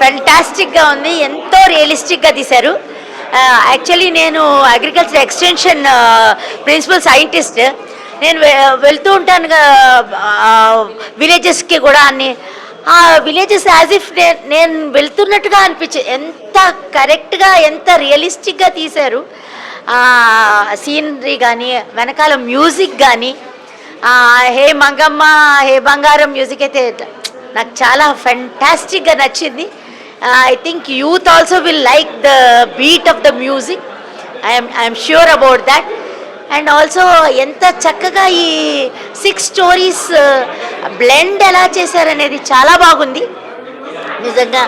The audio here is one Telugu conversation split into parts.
ఫెంటాస్టిక్గా ఉంది ఎంతో రియలిస్టిక్గా తీశారు. యాక్చువల్లీ నేను అగ్రికల్చర్ ఎక్స్టెన్షన్ ప్రిన్సిపల్ సైంటిస్ట్ నేను వె- వెళ్తూ ఉంటాను విలేజెస్కి కూడా అన్ని ఆ విలేజెస్ యాజ్ ఇఫ్ నేను వెళ్తున్నట్టుగా అనిపించే ఎంత కరెక్ట్గా ఎంత రియలిస్టిక్గా తీశారు. సీనరీ కానీ వెనకాల మ్యూజిక్ కానీ హే మంగమ్మ హే బంగారం మ్యూజిక్ అయితే నాకు చాలా ఫెంటాస్టిక్గా నచ్చింది. I think youth also will like the beat of the music I'm I'm sure about that and also ఎంత చక్కగా ఈ సిక్స్ స్టోరీస్ బ్లెండ్ ఎలా చేశారనేది చాలా బాగుంది. నిజంగా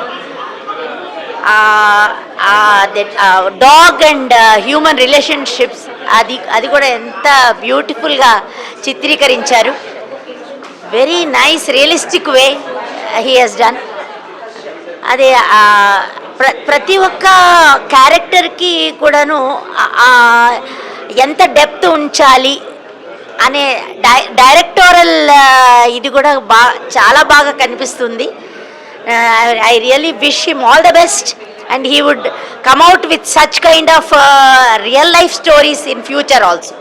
డాగ్ అండ్ హ్యూమన్ రిలేషన్షిప్స్ అది అది కూడా ఎంత బ్యూటిఫుల్గా చిత్రీకరించారు. Very nice realistic way he he's done అదే ప్ర ప్రతి ఒక్క క్యారెక్టర్కి కూడాను ఎంత డెప్త్ ఉంచాలి అనే డై డైరెక్టోరల్ ఇది కూడా బా చాలా బాగా కనిపిస్తుంది. I really wish him all the best and he would come out with such kind of real life stories in future also.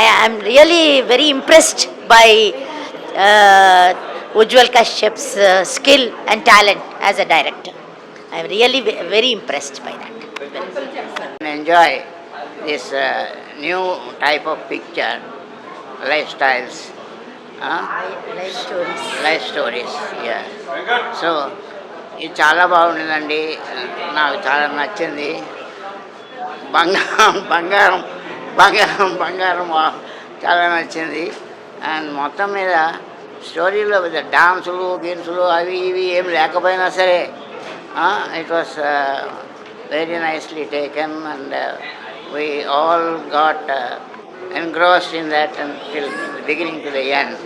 I I'm really very impressed by Ujwal Kashyap's skill and talent as a director. I'm really very impressed by that. Enjoy this uh, new type of picture, lifestyles, uh, Life stories. life stories. Yeah. So ఇది చాలా బాగుండిందండి నాకు చాలా నచ్చింది బంగారం బంగారం బంగారం బంగారం చాలా నచ్చింది అండ్ మొత్తం మీద స్టోరీలో డాన్సులు గీన్సులు అవి ఇవి ఏం లేకపోయినా సరే it was very nicely taken and we all got engrossed in that until the beginning to the end.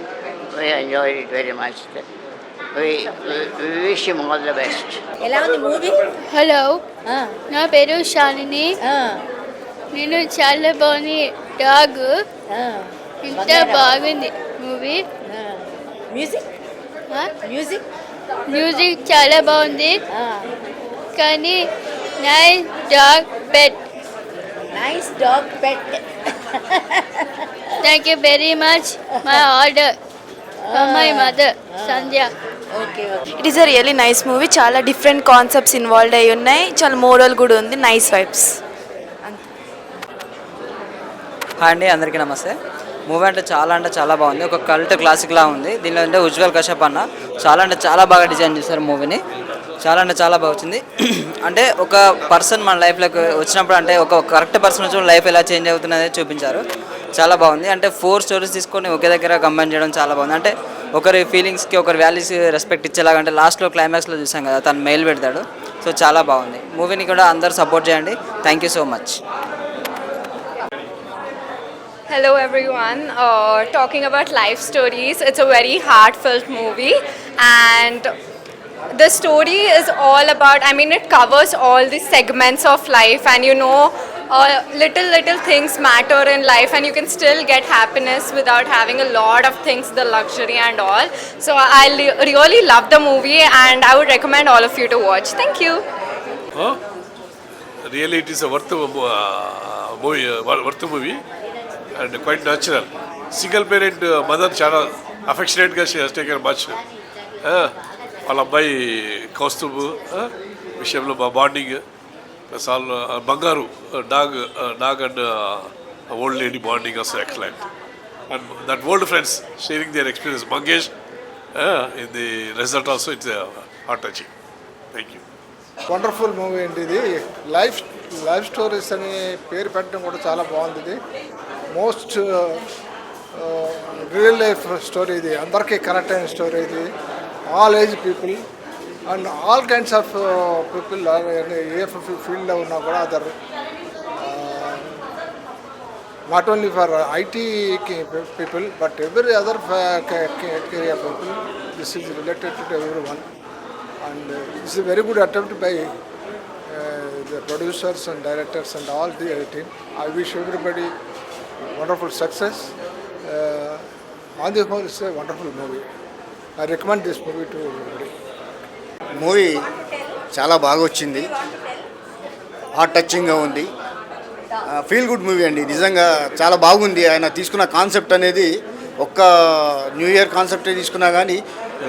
We enjoyed it very much. We, we, we wish him all the best. ఎలా ఉంది మూవీ హలో నా పేరు శాలిని నేను చాలా బాగుంది డాగ్ ఇంత బాగుంది మూవీ మ్యూజిక్ మ్యూజిక్ మ్యూజిక్ చాలా బాగుంది కానీ nice dog pet nice dog pet thank you very much my order my mother Sandhya it is a really nice movie చాలా డిఫరెంట్ కాన్సెప్ట్స్ ఇన్వాల్వ్ అయి ఉన్నాయి. చాలా మోరల్ కూడా ఉంది. నైస్ వైబ్స్ హాయ్ అండి అందరికీ నమస్తే. మూవీ అంటే చాలా అంటే చాలా బాగుంది. ఒక కల్ట్ క్లాసిక్ లా ఉంది. దీనిలో అంటే ఉజ్వల్ కశ్యప్ అన్న. చాలా అంటే చాలా బాగా డిజైన్ చేశారు మూవీని చాలా అంటే చాలా బాగా వచ్చింది. అంటే ఒక పర్సన్ మన లైఫ్లోకి వచ్చినప్పుడు అంటే ఒక కరెక్ట్ పర్సన్ వచ్చి లైఫ్ ఎలా చేంజ్ అవుతున్నది చూపించారు. చాలా బాగుంది. అంటే ఫోర్ స్టోరీస్ తీసుకొని ఒకే దగ్గర కంబైన్ చేయడం చాలా బాగుంది. అంటే ఒకరి ఫీలింగ్స్కి ఒకరి వాల్యూస్ రెస్పెక్ట్ ఇచ్చేలాగా అంటే లాస్ట్లో క్లైమాక్స్లో చూసాం కదా తను మెయిల్ పెడతాడు. సో చాలా బాగుంది. మూవీని కూడా అందరూ సపోర్ట్ చేయండి. Thank you so much Hello everyone. Uh, talking about life stories, it's a very heartfelt movie, and the story is all about i mean it covers all the segments of life and you know uh, little little things matter in life and you can still get happiness without having a lot of things the luxury and all. So i really love the movie and i would recommend all of you to watch. Thank you. Huh? really it is a worth uh, uh movie uh, worth movie and quite natural. Single parent uh, mother channel affectionate girl she has taken much uh, వాళ్ళ అబ్బాయి కౌస్తుబ్ విషయంలో మా బాండింగ్ ప్లస్ బంగారు dog dog and old lady bonding also excellent. And that old friends sharing their experience Mangesh in the result also it's heart touching thank you wonderful movie అండి ఇది. లైఫ్ లైఫ్ స్టోరీస్ అని పేరు పెట్టడం కూడా చాలా బాగుంది ఇది. మోస్ట్ రియల్ లైఫ్ స్టోరీ ఇది. అందరికీ కనెక్ట్ అయిన స్టోరీ ఇది. All age people and all kinds of people ఏ ఫీల్డ్లో ఉన్నా కూడా other not only for IT people but every other career people this is related to everyone and it's a very good attempt by uh, the the producers and directors and all the team. I wish everybody wonderful success. Uh, on the whole, it's a wonderful movie. I recommend this movie to movie చాలా బాగా వచ్చింది హార్ట్ టచింగ్గా ఉంది ఫీల్ గుడ్ మూవీ అండి. నిజంగా చాలా బాగుంది. ఆయన తీసుకున్న కాన్సెప్ట్ అనేది ఒక్క న్యూ ఇయర్ కాన్సెప్టే తీసుకున్నా కానీ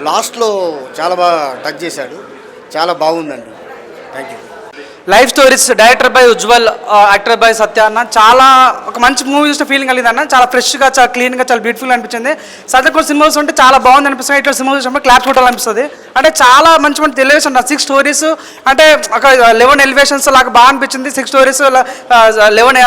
లాస్ట్లో చాలా బాగా టచ్ చేశాడు. చాలా బాగుందండి. Thank you life stories director by Ujwal actor by Satya అన్న. చాలా ఒక మంచి మూవీ చూసిన ఫీలింగ్ కలిగింది అన్న. చాలా ఫ్రెష్గా చాలా క్లీన్గా చాలా బ్యూటిఫుల్ అనిపించింది. సత్య కూడా సినిమాస్ ఉంటే చాలా బాగుంది అనిపిస్తుంది. ఇట్లా సినిమా చూసినప్పుడు క్లాప్ కొట్టాలి అనిపిస్తుంది అంటే చాలా మంచి మంచి ఎలివేషన్ సిక్స్ స్టోరీస్ అంటే ఒక లెవెన్ ఎలివేషన్స్ లాగా బాగా అనిపించింది. సిక్స్ స్టోరీస్ లెవెన్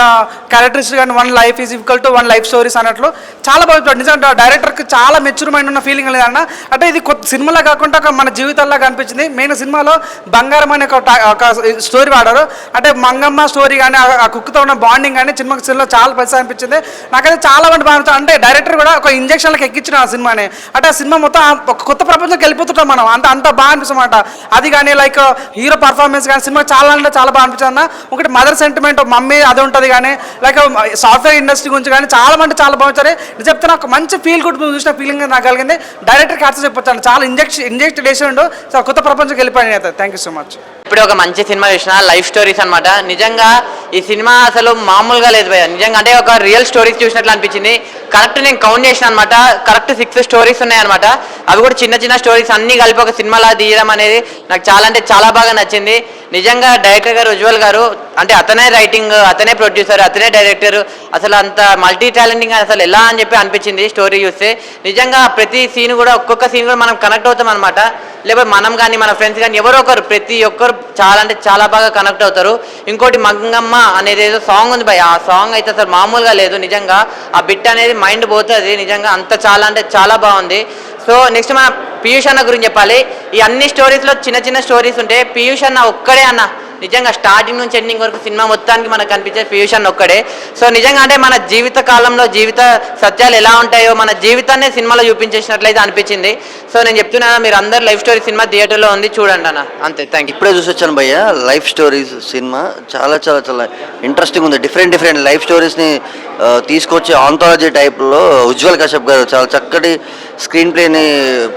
క్యారెక్టర్స్ కానీ one life is equal to one life stories అన్నట్లు. చాలా బాగా నిజంగా డైరెక్టర్కి చాలా మెచ్యూర్ మైండ్ ఉన్న ఫీలింగ్ లేదన్న అంటే ఇది కొత్త సినిమాలో కాకుండా ఒక మన జీవితాల్లో అనిపించింది. మెయిన్ సినిమాలో బంగారం అనే ఒక స్టోరీ స్టోరీ వాడారు. అంటే మంగమ్మ స్టోరీ కానీ ఆ కుక్కతో ఉన్న బాండింగ్ కానీ సినిమా సినిమాలో చాలా పరిస్థితి అనిపించింది. నాకైతే చాలా మంది బాగా అనిపించింది. అంటే డైరెక్టర్ కూడా ఒక ఇంజక్షన్లకు ఎక్కించిన ఆ సినిమాని. అంటే ఆ సినిమా మొత్తం ఒక కొత్త ప్రపంచంకి వెళ్ళిపోతుంటాం మనం. అంత అంత బాగా అనిపిస్తుంది అనమాట అది కానీ లైక్ హీరో పర్ఫార్మెన్స్ కానీ సినిమా చాలా అంటే చాలా బాగా అనిపించింది అన్న. ఒకటి మదర్ సెంటిమెంట్ మమ్మీ అది ఉంటుంది కానీ లైక్ సాఫ్ట్వేర్ ఇండస్ట్రీ గురించి కానీ చాలా మంది చాలా బాగుంటారు నేను చెప్తున్నా ఒక మంచి ఫీల్ గుడ్ చూసిన ఫీలింగ్ నాకు కలిగింది. డైరెక్టర్కి అర్థం చెప్పొచ్చాను చాలా ఇంజక్షన్ ఇంజెక్ట్ చేసి ఉండు కొత్త ప్రపంచంకి వెళ్ళిపోయాను థ్యాంక్ యూ సో మచ్ ఇప్పుడు ఒక మంచి సినిమా చూసిన లైఫ్ స్టోరీస్ అన్నమాట. నిజంగా ఈ సినిమా అసలు మామూలుగా లేదు భయ నిజంగా అంటే ఒక రియల్ స్టోరీస్ చూసినట్లు అనిపించింది. కరెక్ట్ నేను కౌంట్ చేసిన అనమాట కరెక్ట్ సిక్స్ స్టోరీస్ ఉన్నాయన్నమాట అవి కూడా చిన్న చిన్న స్టోరీస్ అన్ని కలిపి ఒక సినిమాలా తీయడం అనేది నాకు చాలా అంటే చాలా బాగా నచ్చింది. నిజంగా డైరెక్టర్ గారు ఉజ్వల్ గారు అంటే అతనే రైటింగ్ అతనే ప్రొడ్యూసర్ అతనే డైరెక్టర్ అసలు అంత మల్టీ టాలెంటింగ్ అసలు ఎలా అని చెప్పి అనిపించింది స్టోరీ చూస్తే. నిజంగా ప్రతి సీన్ కూడా ఒక్కొక్క సీన్ కూడా మనం కనెక్ట్ అవుతాం అనమాట లేకపోతే మనం కానీ మన ఫ్రెండ్స్ కానీ ఎవరో ఒకరు ప్రతి ఒక్కరు చాలా అంటే చాలా బాగా కనెక్ట్ అవుతారు. ఇంకోటి మంగమ్మ అనేది ఏదో సాంగ్ ఉంది భయ్ ఆ సాంగ్ అయితే అసలు మామూలుగా లేదు. నిజంగా ఆ బిట్ అనేది మైండ్ పోతుంది. నిజంగా అంత చాలా అంటే చాలా బాగుంది. సో నెక్స్ట్ మన పీయూష్ అన్న గురించి చెప్పాలి. ఈ అన్ని స్టోరీస్లో చిన్న చిన్న స్టోరీస్ ఉంటే పీయూష్ అన్న ఒక్కడే అన్న. నిజంగా స్టార్టింగ్ నుంచి ఎండింగ్ వరకు సినిమా మొత్తానికి మనకు కనిపించే ఫ్యూషన్ ఒక్కడే. సో నిజంగా అంటే మన జీవిత కాలంలో జీవిత సత్యాలు ఎలా ఉంటాయో మన జీవితాన్ని సినిమాలో చూపించేసినట్లయితే అనిపించింది. సో నేను చెప్తున్నాను మీరు అందరు లైఫ్ స్టోరీ సినిమా థియేటర్లో ఉంది చూడండి అన్న. అంతే థ్యాంక్ యూ. ఇప్పుడే చూసి వచ్చాను భయ్య లైఫ్ స్టోరీస్ సినిమా చాలా చాలా చాలా ఇంట్రెస్టింగ్ ఉంది. డిఫరెంట్ డిఫరెంట్ లైఫ్ స్టోరీస్ని తీసుకొచ్చి ఆంథాలజీ టైప్లో ఉజ్వల్ కశ్యప్ గారు చాలా చక్కటి స్క్రీన్ ప్లేని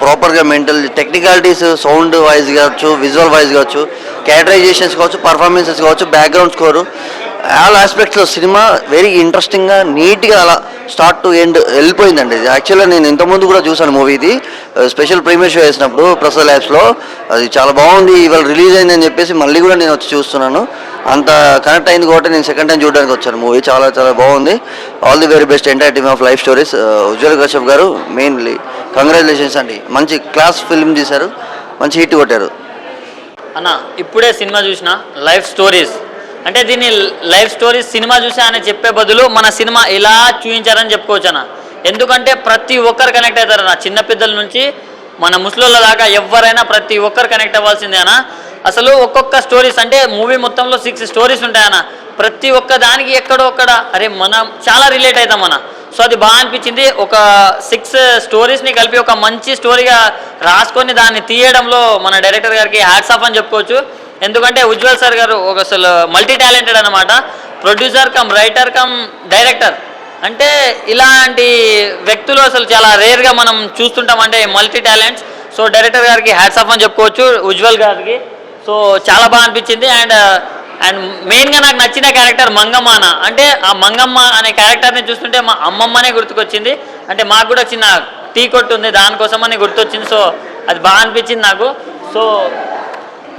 ప్రాపర్గా మెంటల్ టెక్నికాలిటీస్ సౌండ్ వైజ్ కావచ్చు విజువల్ వైజ్ కావచ్చు క్యారెక్టరైజేషన్స్ కావచ్చు పర్ఫార్మెన్సెస్ కావచ్చు బ్యాక్గ్రౌండ్ స్కోరు ఆల్ ఆస్పెక్ట్స్లో సినిమా వెరీ ఇంట్రెస్టింగ్గా నీట్గా అలా స్టార్ట్ టు ఎండ్ వెళ్ళిపోయిందండి. ఇది యాక్చువల్గా నేను ఇంతకుముందు కూడా చూసాను మూవీ ఇది. స్పెషల్ ప్రీమియర్ షో వేసినప్పుడు ప్రసాద్ ల్యాబ్స్లో అది చాలా బాగుంది ఇవాళ రిలీజ్ అయిందని చెప్పేసి మళ్ళీ కూడా నేను వచ్చి చూస్తున్నాను. అంత కనెక్ట్ అయింది కాబట్టి నేను సెకండ్ టైం చూడడానికి వచ్చాను మూవీ చాలా చాలా బాగుంది. All the very best entire team of life stories Ujwal Kashyap గారు మెయిన్లీ కంగ్రాచులేషన్స్ అండి. మంచి క్లాస్ ఫిల్మ్ తీశారు. మంచి హిట్ కొట్టారు. అన్న ఇప్పుడే సినిమా చూసిన లైఫ్ స్టోరీస్. అంటే దీన్ని లైఫ్ స్టోరీస్ సినిమా చూసా అని చెప్పే బదులు మన సినిమా ఇలా చూపించారని చెప్పుకోవచ్చు అన్న. ఎందుకంటే ప్రతి ఒక్కరు కనెక్ట్ అవుతారు అన్న. చిన్నపిల్లల నుంచి మన ముసలోళ్ళ దాకా ఎవరైనా ప్రతి ఒక్కరు కనెక్ట్ అవ్వాల్సిందే అన్న. అసలు ఒక్కొక్క స్టోరీస్ అంటే మూవీ మొత్తంలో సిక్స్ స్టోరీస్ ఉంటాయన్న. ప్రతి ఒక్క దానికి ఎక్కడో ఒక్కడ అరే మనం చాలా రిలేట్ అవుతాం అన్న. సో అది బాగా అనిపించింది ఒక సిక్స్ స్టోరీస్ని కలిపి ఒక మంచి స్టోరీగా రాసుకొని దాన్ని తీయడంలో మన డైరెక్టర్ గారికి హ్యాట్స్ ఆఫ్ అని చెప్పుకోవచ్చు. ఎందుకంటే ఉజ్వల్ సార్ గారు ఒక అసలు మల్టీ టాలెంటెడ్ అనమాట producer cum writer cum director అంటే ఇలాంటి వ్యక్తులు అసలు చాలా రేర్గా మనం చూస్తుంటాం అంటే మల్టీ టాలెంట్స్ సో డైరెక్టర్ గారికి హ్యాట్స్ ఆఫ్ అని చెప్పుకోవచ్చు ఉజ్వల్ గారికి. సో చాలా బాగా అనిపించింది అండ్ అండ్ మెయిన్గా నాకు నచ్చిన క్యారెక్టర్ మంగమ్మ అన్న అంటే ఆ మంగమ్మ అనే క్యారెక్టర్ని చూస్తుంటే మా అమ్మమ్మనే గుర్తుకొచ్చింది. అంటే మాకు కూడా చిన్న టీ కొట్టు ఉంది దానికోసమని గుర్తొచ్చింది. సో అది బాగా అనిపించింది నాకు. సో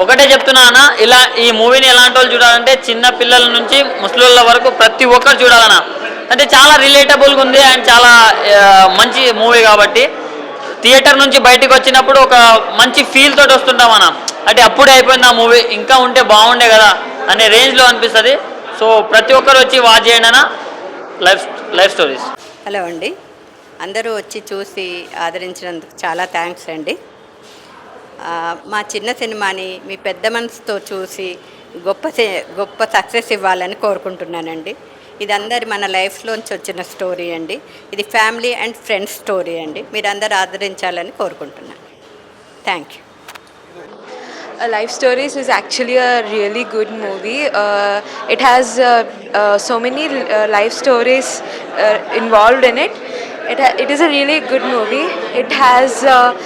ఒకటే చెప్తున్నా అన్న ఇలా ఈ మూవీని ఎలాంటి వాళ్ళు చూడాలంటే చిన్న పిల్లల నుంచి ముసలోళ్ళ వరకు ప్రతి ఒక్కరు చూడాలన్న. అంటే చాలా రిలేటబుల్గా ఉంది అండ్ చాలా మంచి మూవీ కాబట్టి. థియేటర్ నుంచి బయటకు వచ్చినప్పుడు ఒక మంచి ఫీల్ తోటి వస్తుంటాం అన్న. అంటే అప్పుడే అయిపోయింది ఆ మూవీ ఇంకా ఉంటే బాగుండే కదా. అనే రేంజ్లో అనిపిస్తుంది. సో ప్రతి ఒక్కరు వచ్చి వాచ్ చేయండి లైఫ్ లైఫ్ స్టోరీస్. హలో అండి. అందరూ వచ్చి చూసి ఆదరించినందుకు చాలా థ్యాంక్స్ అండి. మా చిన్న సినిమాని మీ పెద్ద మనసుతో చూసి గొప్ప గొప్ప సక్సెస్ ఇవ్వాలని కోరుకుంటున్నానండి. ఇది అందరి మన లైఫ్లోంచి వచ్చిన స్టోరీ అండి. ఇది ఫ్యామిలీ అండ్ ఫ్రెండ్స్ స్టోరీ అండి. మీరు ఆదరించాలని కోరుకుంటున్నాను. Thank you. Life Stories is actually a really good movie. Uh, it has uh, uh, so many uh, life stories uh, involved in it. It, ha- it is a really good movie. It has uh,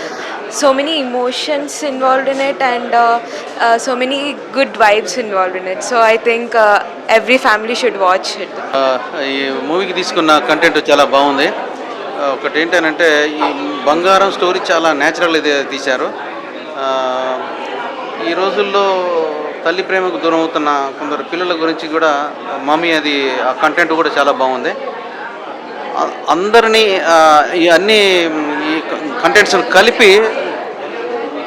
so many emotions involved in it and uh, uh, so many good vibes involved in it. So I think uh, every family should watch it. ఈ మూవీకి తీసుకున్న కంటెంట్ చాలా బాగుంది ఒకటి ఏంటంటే ఈ బంగారం స్టోరీ చాలా న్యాచురల్ ఇది తీశారు ఈ రోజుల్లో తల్లి ప్రేమకు దూరం అవుతున్న కొందరు పిల్లల గురించి కూడా మమ్మీ అది ఆ కంటెంట్ కూడా చాలా బాగుంది. అందరినీ ఈ అన్ని ఈ కంటెంట్స్ని కలిపి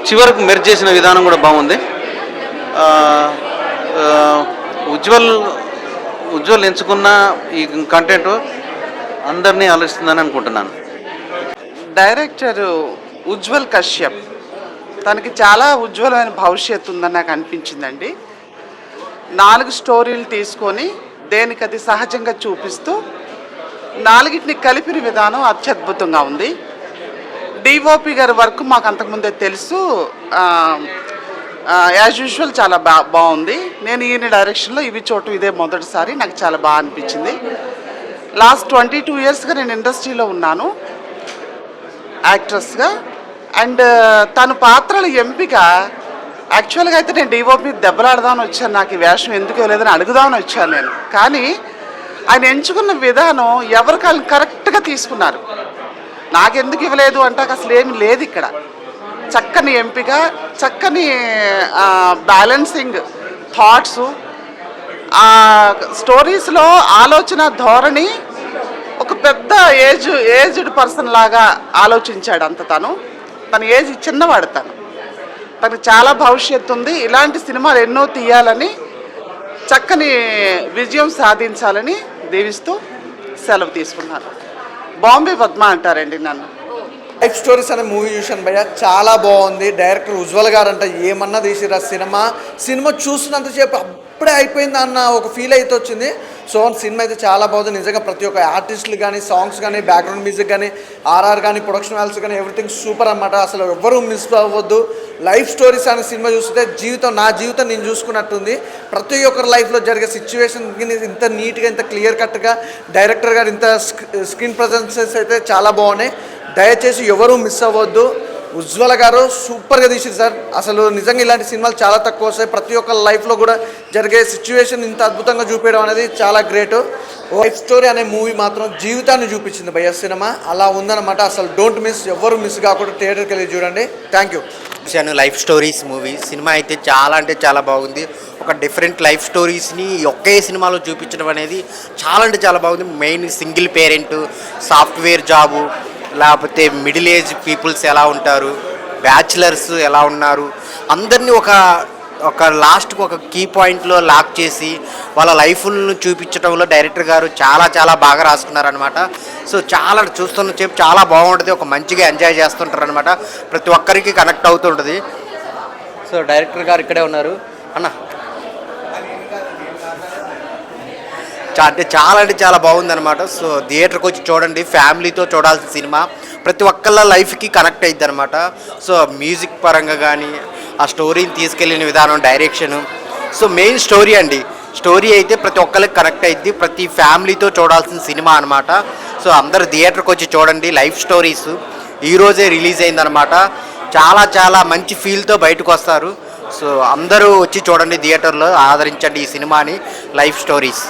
చివరకు మెర్జ్ చేసిన విధానం కూడా బాగుంది. ఉజ్వల్ ఉజ్వల్ ఎంచుకున్న ఈ కంటెంట్ అందరినీ ఆలోచిస్తుందని అనుకుంటున్నాను. డైరెక్టర్ ఉజ్వల్ కశ్యప్. తనకి చాలా ఉజ్వలమైన భవిష్యత్తు ఉందని నాకు అనిపించిందండి. నాలుగు స్టోరీలు తీసుకొని దేనికి అది సహజంగా చూపిస్తూ నాలుగిటిని కలిపిన విధానం అత్యద్భుతంగా ఉంది. డిఓపి గారి వర్క్ మాకు అంతకుముందే తెలుసు. యాజ్ యూజువల్ చాలా బా బాగుంది. నేను ఈయన డైరెక్షన్లో ఇవి చోటు ఇదే మొదటిసారి నాకు చాలా బాగా అనిపించింది. లాస్ట్ ట్వంటీ టూ ఇయర్స్గా నేను ఇండస్ట్రీలో ఉన్నాను. యాక్ట్రెస్గా అండ్ తన పాత్రల ఎంపిక యాక్చువల్గా అయితే నేను డిఓపి దెబ్బలాడదామని వచ్చాను. నాకు ఈ వేషం ఎందుకు లేదని అడుగుదామని వచ్చాను నేను. కానీ ఆయన ఎంచుకున్న విధానం ఎవరికి వాళ్ళు కరెక్ట్గా తీసుకున్నారు. నాకెందుకు ఇవ్వలేదు అంటే అసలు ఏమి లేదు ఇక్కడ. చక్కని ఎంపిక చక్కని బ్యాలెన్సింగ్ థాట్స్ ఆ స్టోరీస్లో ఆలోచన ధోరణి ఒక పెద్ద ఏజ్ ఏజ్డ్ పర్సన్ లాగా ఆలోచించాడు అంత తను. తన ఏజ్ చిన్నవాడు తను. తనకు చాలా భవిష్యత్తు ఉంది. ఇలాంటి సినిమాలు ఎన్నో తీయాలని చక్కని విజయం సాధించాలని దీవిస్తూ సెలవు తీసుకున్నాను బాంబే పద్మ అంటారండి నన్ను. లైఫ్ స్టోరీస్ అనే మూవీ చూశాను భయ్య. చాలా బాగుంది. డైరెక్టర్ ఉజ్వల్ గారు అంట ఏమన్నా తీసిరా ఆ సినిమా? సినిమా చూసినంతసేపు ఇప్పుడే అయిపోయింది అన్న ఒక ఫీల్ అయితే వచ్చింది. సో సినిమా అయితే చాలా బాగుంది. నిజంగా ప్రతి ఒక్క ఆర్టిస్టులు కానీ సాంగ్స్ కానీ బ్యాక్గ్రౌండ్ మ్యూజిక్ కానీ ఆర్ఆర్ కానీ ప్రొడక్షన్ వాల్స్ కానీ ఎవ్రీథింగ్ సూపర్ అన్నమాట. అసలు ఎవ్వరూ మిస్ అవ్వద్దు. లైఫ్ స్టోరీస్ అనే సినిమా చూస్తే జీవితం నా జీవితం నేను చూసుకున్నట్టుంది. ప్రతి ఒక్కరి లైఫ్లో జరిగే సిచ్యువేషన్ ఇంత నీట్గా ఇంత క్లియర్ కట్గా డైరెక్టర్ గారు ఇంత స్క్రీన్ ప్రజెన్సెస్ అయితే చాలా బాగున్నాయి. దయచేసి ఎవరూ మిస్ అవ్వద్దు. ఉజ్వల గారు సూపర్గా తీసింది సార్. అసలు నిజంగా ఇలాంటి సినిమాలు చాలా తక్కువ వస్తాయి. ప్రతి ఒక్క లైఫ్లో కూడా జరిగే సిచ్యువేషన్ ఇంత అద్భుతంగా చూపించడం అనేది చాలా గ్రేట్ లైఫ్ స్టోరీ అనే మూవీ మాత్రం జీవితాన్ని చూపించింది భయ్య సినిమా. అలా ఉందన్నమాట. అసలు డోంట్ మిస్ ఎవరు మిస్ కాకుండా థియేటర్కి వెళ్ళి చూడండి. థ్యాంక్ యూ చూశాను లైఫ్ స్టోరీస్ మూవీ సినిమా అయితే చాలా అంటే చాలా బాగుంది. ఒక డిఫరెంట్ లైఫ్ స్టోరీస్ని ఒకే సినిమాలో చూపించడం అనేది చాలా అంటే చాలా బాగుంది. Main single parent software job లేకపోతే మిడిల్ ఏజ్ పీపుల్స్ ఎలా ఉంటారు? బ్యాచిలర్స్ ఎలా ఉన్నారు? అందరినీ ఒక ఒక లాస్ట్కి ఒక కీ పాయింట్లో లాక్ చేసి వాళ్ళ లైఫ్ను చూపించడంలో డైరెక్టర్ గారు చాలా చాలా బాగా రాసుకున్నారనమాట సో చాలా చూస్తున్న చెప్పి చాలా బాగుంటుంది. ఒక మంచిగా ఎంజాయ్ చేస్తుంటారనమాట ప్రతి ఒక్కరికి కనెక్ట్ అవుతుంటుంది. సో డైరెక్టర్ గారు ఇక్కడే ఉన్నారు. అన్న అంటే చాలా అంటే చాలా బాగుందనమాట సో థియేటర్కి వచ్చి చూడండి ఫ్యామిలీతో చూడాల్సిన సినిమా. ప్రతి ఒక్కళ్ళ లైఫ్కి కనెక్ట్ అయ్యిద్ది అనమాట సో మ్యూజిక్ పరంగా కానీ ఆ స్టోరీని తీసుకెళ్ళిన విధానం డైరెక్షన్. సో మెయిన్ స్టోరీ అండి. స్టోరీ అయితే ప్రతి ఒక్కరికి కనెక్ట్ అయింది ప్రతి ఫ్యామిలీతో చూడాల్సిన సినిమా అనమాట సో అందరు థియేటర్కి వచ్చి చూడండి లైఫ్ స్టోరీస్. ఈరోజే రిలీజ్ అయిందనమాట చాలా చాలా మంచి ఫీల్తో బయటకు వస్తారు. సో అందరూ వచ్చి చూడండి థియేటర్లో ఆదరించండి ఈ సినిమాని లైఫ్ స్టోరీస్.